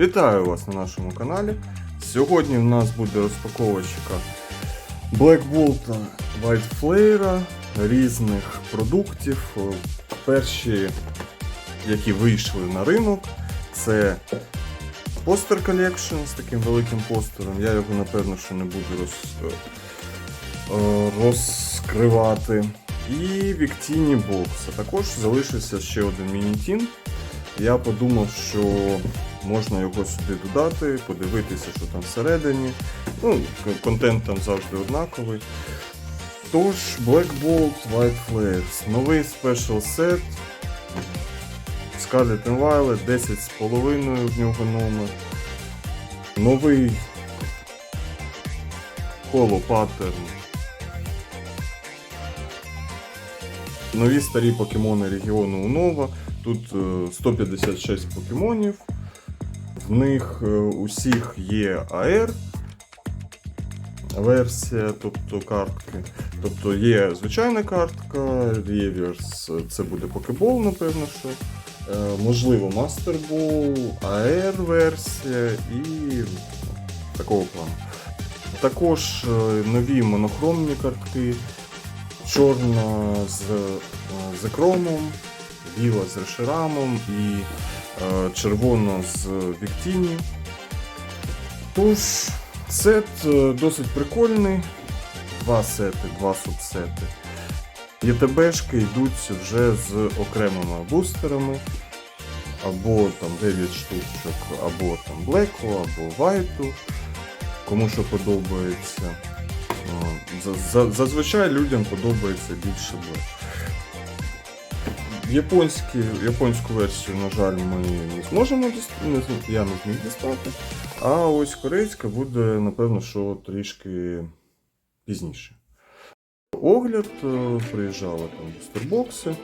Вітаю вас на нашому каналі. Сьогодні в нас буде розпаковочка Black Bolt White Flare різних продуктів. Перші, які вийшли на ринок, це Poster Collection з таким великим постером. Я його напевно що не буду роз, е, розкривати. І Victini Box. А також залишився ще один міні-тін. Я подумав, що можна його сюди додати, подивитися, що там всередині. Ну, контент там завжди однаковий. Тож, Black Bolt White Flares. Новий спешл сет. Scarlet and Violet, 10,5 в нього номер. Новий коло паттерн. Нові старі покемони регіону Унова. Тут е, 156 покемонів. В них е, усіх є AR версія, тобто картки. Тобто є звичайна картка, реверс, це буде покебол, напевно, що. Е, Можливо, мастербол, AR версія і такого плану. Також е, нові монохромні картки, чорна з, з екромом, біла з решерамом і е, червона з Віктіні. Тож, сет е, досить прикольний. Два сети, два субсети. ЄТБшки йдуть вже з окремими бустерами. Або там 9 штучок, або там Блеку, або Вайту. Кому що подобається. Е, за- за- Зазвичай людям подобається більше Black. Японські, японську версію, на жаль, ми не зможемо дістати, я не зміг дістати. А ось корейська буде, напевно, що трішки пізніше. Огляд е, приїжджали там бустербокси,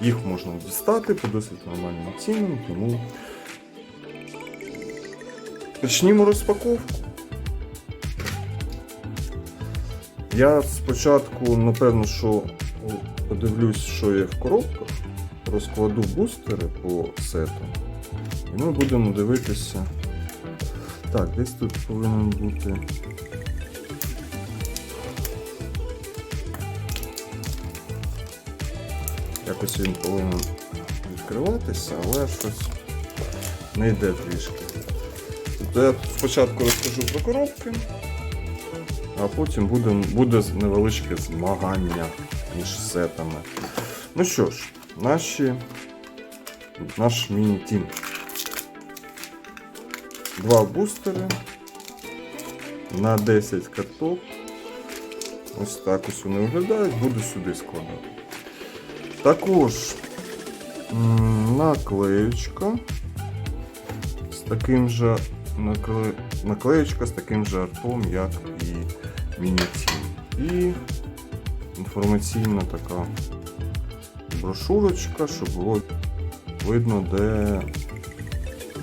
їх можна дістати по досить нормальним цінам, тому почнімо розпаковку. Я спочатку, напевно, що подивлюсь, що є в коробках, розкладу бустери по сету, і ми будемо дивитися. Так, десь тут повинен бути. Якось він повинен відкриватися, але щось не йде трішки. Тобто я спочатку розкажу про коробки, а потім буде, буде невеличке змагання між сетами. Ну що ж, наші, наш міні-тім. Два бустери на 10 карток. Ось так ось вони виглядають, буду сюди складати. Також м, наклеючка з таким же накле... наклеючка з таким же артом, як і міні-тім. І інформаційна така брошурочка, щоб було видно, де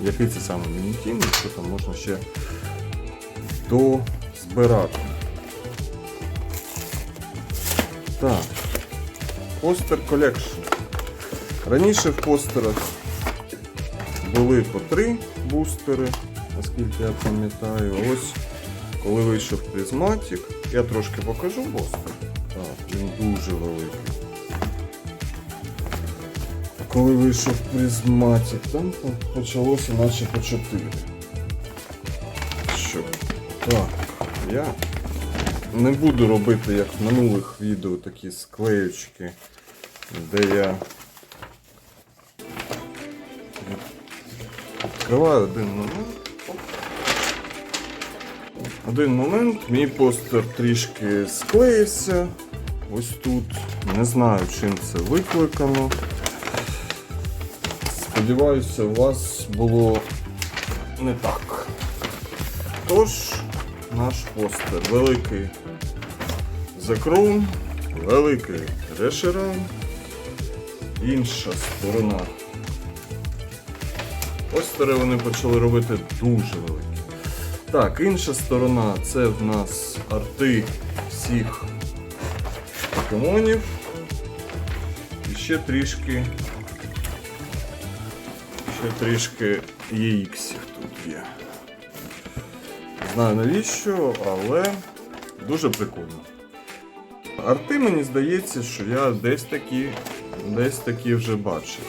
який це саме міні-тім, і що там можна ще дозбирати. Так. Постер Collection. Раніше в постерах були по три бустери, наскільки я пам'ятаю. Ось коли вийшов призматик, я трошки покажу постер. Так, він дуже великий. Коли вийшов призматик, там почалося наче по 4. Що? Так, я не буду робити, як в минулих відео, такі склеючки, де я відкриваю один момент. Один момент, мій постер трішки склеївся. Ось тут. Не знаю, чим це викликано. Сподіваюся, у вас було не так. Тож, наш постер великий закрон, великий решеран, інша сторона. Постери вони почали робити дуже великі. Так, інша сторона це в нас арти всіх покемонів. І ще трішки. Ще трішки EX тут є. Знаю навіщо, але дуже прикольно. Арти мені здається, що я десь такі, десь такі вже бачив.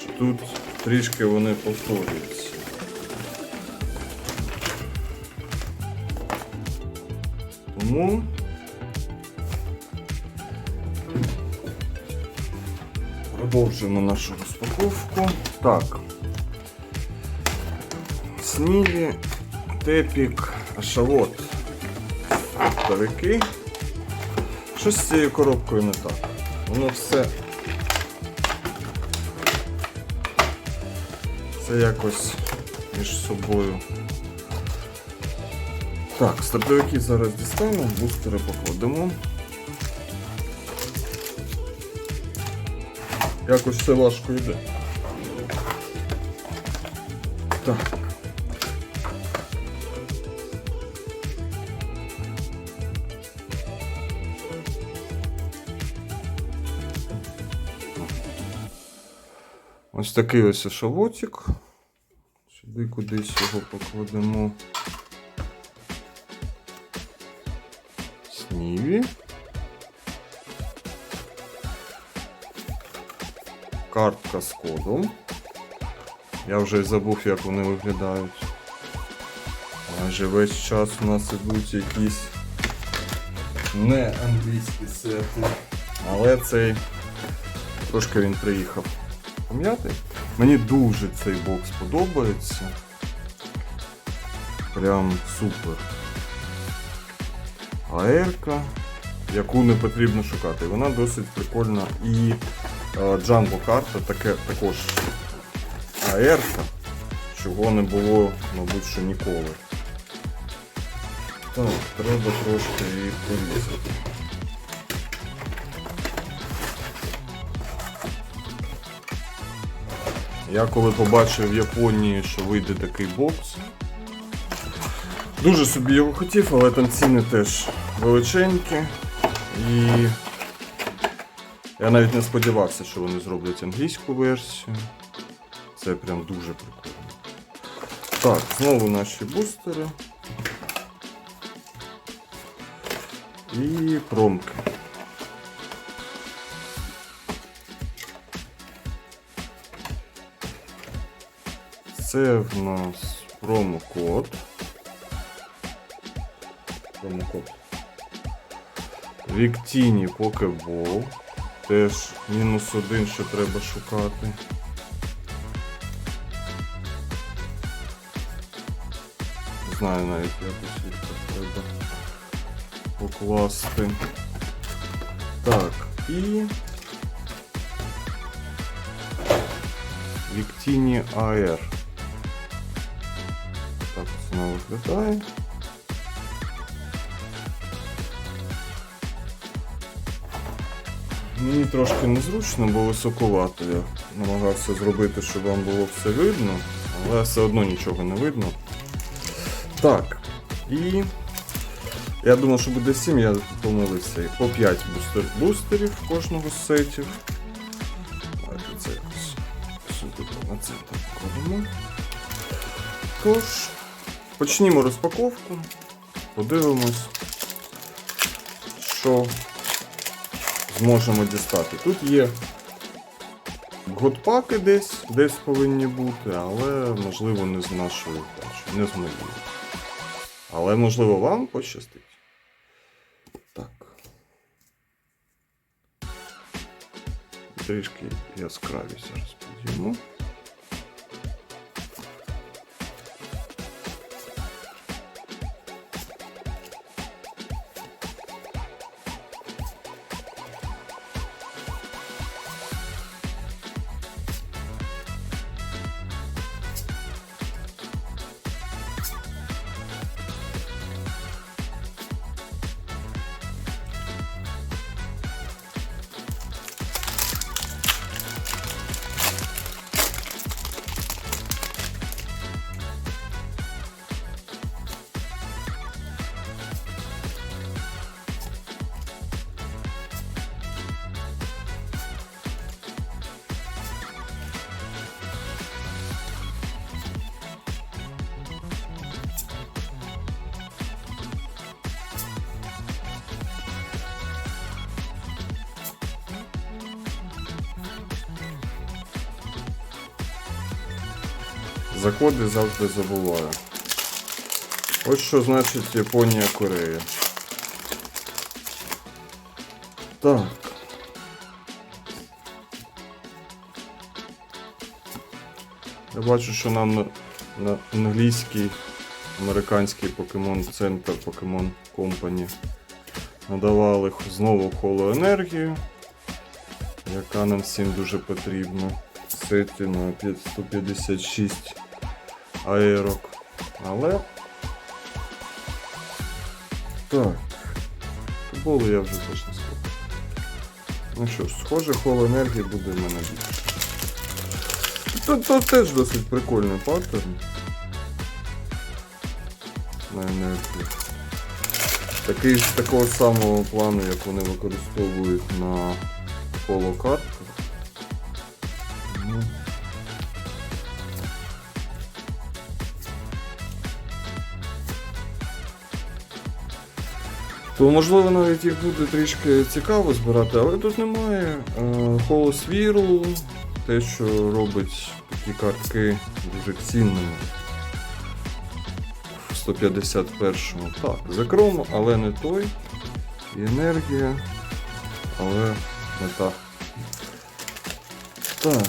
Що тут трішки вони повторюються. Тому продовжуємо нашу розпаковку. Так. Снілі, тепік, ашалот. Старики. Щось з цією коробкою не так. Воно все. Це якось між собою. Так, стартовики зараз дістанемо, бустери покладемо. Якось все важко йде. Так. Ось такий ось ешелотик. Сюди кудись його покладемо. Картка з кодом. Я вже забув, як вони виглядають. Майже весь час у нас ідуть якісь не англійські сети. Але цей трошки він приїхав пом'ятий. Мені дуже цей бокс подобається. Прям супер. АРка, яку не потрібно шукати. Вона досить прикольна і джамбо карта таке, також АРка, чого не було, мабуть, що ніколи. Так, треба трошки її порізати. Я коли побачив в Японії, що вийде такий бокс, дуже собі його хотів, але там ціни теж величенькі. І я навіть не сподівався, що вони зроблять англійську версію. Це прям дуже прикольно. Так, знову наші бустери. І промки. Це в нас промокод. Промокод. Віктіні Покебол. Теж мінус один, що треба шукати. Не знаю навіть якось їх тут треба покласти. Так, і. Віктіні АР. Так ось вона виглядає. Мені трошки незручно, бо високувато. Я намагався зробити, щоб вам було все видно, але все одно нічого не видно. Так, і я думав, що буде 7, я помилився. По 5 бустер, бустерів кожного з сетів. Давайте це сюди на центр покладемо. Тож, почнімо розпаковку. Подивимось, що зможемо дістати. Тут є годпаки десь, десь повинні бути, але можливо не з нашої першої, не з моєї. Але можливо вам пощастить. Так. Трішки яскравість зараз За коди завжди забуваю. Ось що значить Японія Корея. Так. Я бачу, що нам на, на англійський американський покемон центр Pokemon Company надавали знову холоенергію, яка нам всім дуже потрібна. Сеті на 5- 156 аерок. Але. Так. Футболу я вже не скажу. Ну що ж, схоже, холоенергії буде в мене більше. Тут, тут теж досить прикольний паттерн. На енергію. Такий ж такого самого плану, як вони використовують на холокартках. То можливо навіть їх буде трішки цікаво збирати, але тут немає е, холосвірлу, те, що робить такі картки дуже цінними. В 151-му. Так, закром, але не той. І енергія, але не та. Так.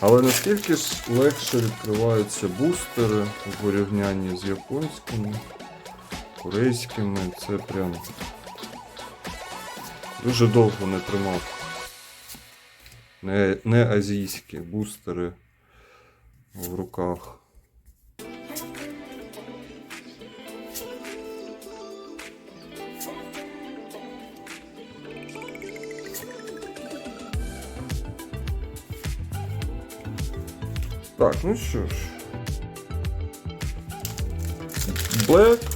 Але наскільки ж легше відкриваються бустери у порівнянні з японськими, корейськими, це прям дуже довго не тримав. Не, не азійські бустери в руках. Так, ну що ж. Black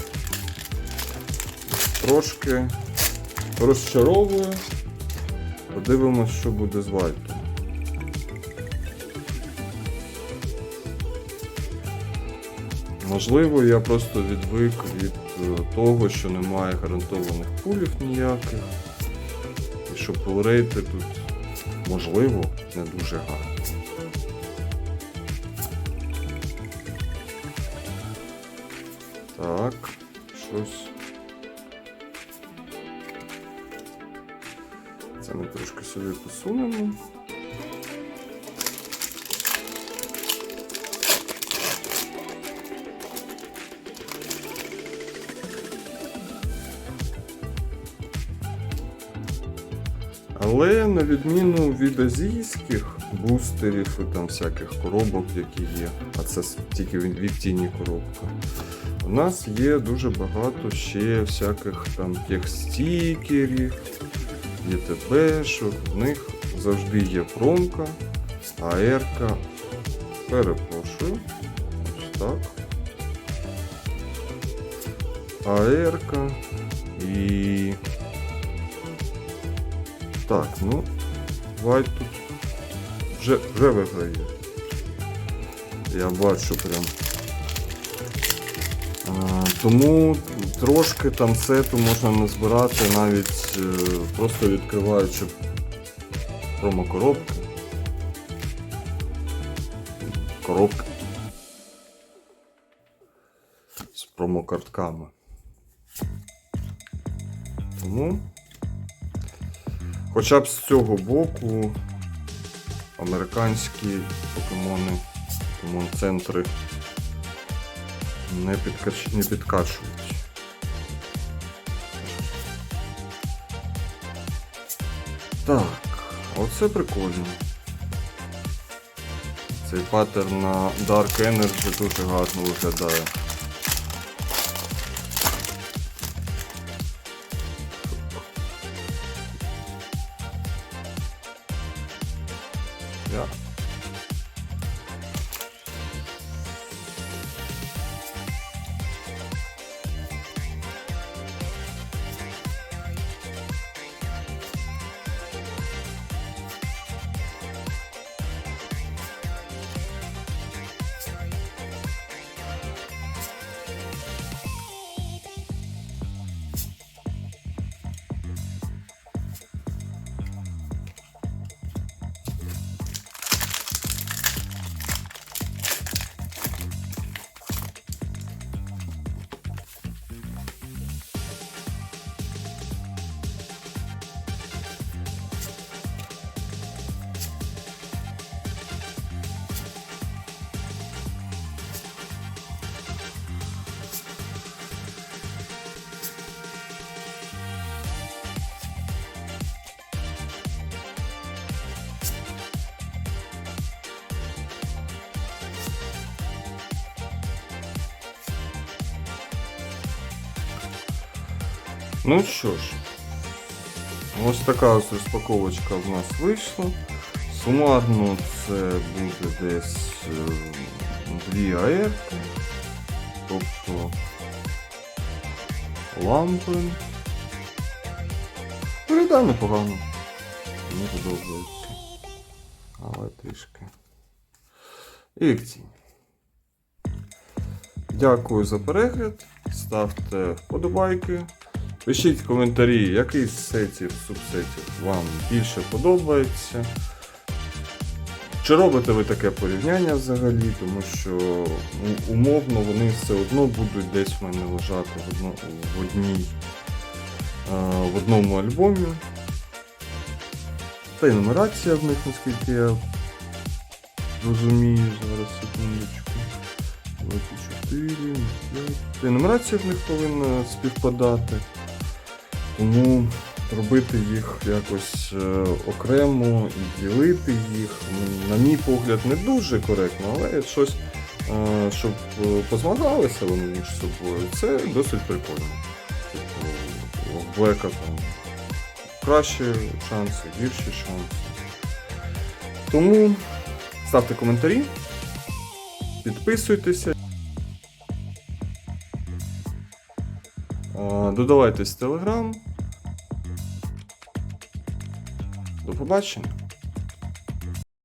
трошки розчаровує. Подивимось, що буде з Вайтом. Можливо, я просто відвик від е, того, що немає гарантованих пулів ніяких. І що пулрейти тут, можливо, не дуже гарні. Так, щось. Сюди посунемо. Але на відміну від азійських бустерів і там всяких коробок, які є, а це тільки від, тіні коробка. У нас є дуже багато ще всяких там текстікерів, ЄТБшок, в них завжди є промка, АРка. Перепрошую. Ось так. АРка і. Так, ну. Вайт тут вже, вже виграє. Я бачу прям. Тому трошки там сету можна назбирати навіть е, просто відкриваючи промокоробки. Коробки. З промокартками. Тому. Хоча б з цього боку американські покемони, покемон-центри не, підкач... не підкачують. Так, оце прикольно. Цей паттерн на Dark Energy дуже гарно виглядає. Ну що ж, ось така ось розпаковочка в нас вийшла. Сумарно це буде десь е, дві АЕР, тобто лампи. Виглядає непогано. Мені подобається. Але трішки. І Ін'єкційні. Дякую за перегляд. Ставте вподобайки. Пишіть коментарі, який з сетів, субсетів вам більше подобається. Чи робите ви таке порівняння взагалі, тому що ну, умовно вони все одно будуть десь в мене лежати в, одно, в, одній, е, в одному альбомі. Та й нумерація в них, наскільки я розумію, зараз секундочку. 24, 5. Та й нумерація в них повинна співпадати. Тому робити їх якось е, окремо і ділити їх, на мій погляд, не дуже коректно, але щось, е, щоб е, позмагалися вони між собою, це досить прикольно. Типу, Блека там кращі шанси, гірші шанси. Тому ставте коментарі, підписуйтеся. Додавайтесь в Телеграм. Побачення.